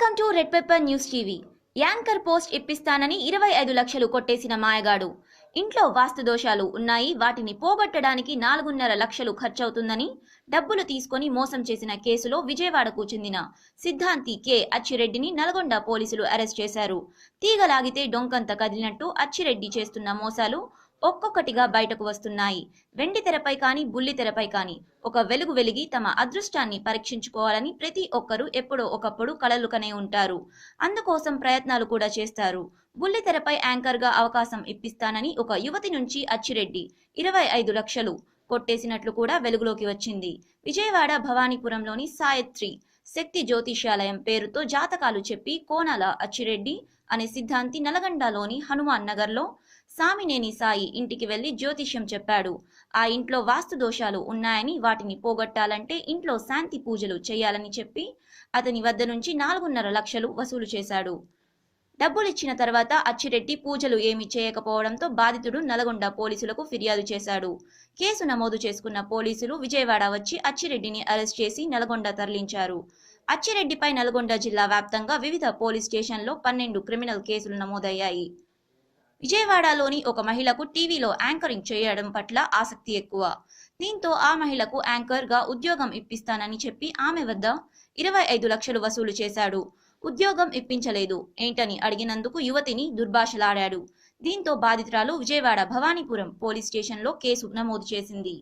Pepper News TV anchor post ఇప్పిస్తానని ఇరవై ఐదు లక్షలు కొట్టేసిన మాయగాడు. ఇంట్లో వాస్తు దోషాలు ఉన్నాయి వాటిని పోగొట్టడానికి నాలుగున్నర లక్షలు ఖర్చవుతుందని డబ్బులు తీసుకొని మోసం చేసిన కేసులో విజయవాడకు చెందిన సిద్ధాంతి కె. అచ్చిరెడ్డిని నల్గొండ పోలీసులు అరెస్ట్ చేశారు. తీగలాగితే డొంకంత కదిలినట్టు అచ్చిరెడ్డి చేస్తున్న మోసాలు ఒక్కొక్కటిగా బయటకు వస్తున్నాయి. వెండి తెరపై కానీ బుల్లి తెరపై కానీ ఒక వెలుగు వెలిగి తమ అదృష్టాన్ని పరీక్షించుకోవాలని ప్రతి ఒక్కరూ ఎప్పుడో ఒకప్పుడు కలలు కనే ఉంటారు. అందుకోసం ప్రయత్నాలు కూడా చేస్తారు. బుల్లి తెరపై యాంకర్గా అవకాశం ఇప్పిస్తానని ఒక యువతి నుంచి అచ్చిరెడ్డి ఇరవై ఐదు లక్షలు కొట్టేసినట్లు కూడా వెలుగులోకి వచ్చింది. విజయవాడ భవానీపురంలోని సాయత్రి శక్తి జ్యోతిష్యాలయం పేరుతో జాతకాలు చెప్పి కోనాల అచ్చిరెడ్డి అనే సిద్ధాంతి నల్గొండలోని హనుమాన్ నగర్లో సామినేని సాయి ఇంటికి వెళ్ళి జ్యోతిష్యం చెప్పాడు. ఆ ఇంట్లో వాస్తు దోషాలు ఉన్నాయని వాటిని పోగొట్టాలంటే ఇంట్లో శాంతి పూజలు చేయాలని చెప్పి అతని వద్ద నుంచి నాలుగున్నర లక్షలు వసూలు చేశాడు. డబ్బులిచ్చిన తర్వాత అచ్చిరెడ్డి పూజలు ఏమీ చేయకపోవడంతో బాధితుడు నల్గొండ పోలీసులకు ఫిర్యాదు చేశాడు. కేసు నమోదు చేసుకున్న పోలీసులు విజయవాడ వచ్చి అచ్చిరెడ్డిని అరెస్ట్ చేసి నల్గొండ తరలించారు. అచ్చిరెడ్డిపై నల్గొండ జిల్లా వ్యాప్తంగా వివిధ పోలీస్ స్టేషన్లో పన్నెండు క్రిమినల్ కేసులు నమోదయ్యాయి. విజయవాడలోని ఒక మహిళకు టీవీలో యాంకరింగ్ చేయడం పట్ల ఆసక్తి ఎక్కువ. దీంతో ఆ మహిళకు యాంకర్గా ఉద్యోగం ఇప్పిస్తానని చెప్పి ఆమె వద్ద ఇరవై ఐదు లక్షలు వసూలు చేశాడు. ఉద్యోగం ఇప్పించలేదు. ఏంటని అడిగినందుకు యువతిని దుర్భాషలాడాడు. దీంతో బాధితురాలు విజయవాడ భవానీపురం పోలీస్ స్టేషన్లో కేసు నమోదు చేసింది.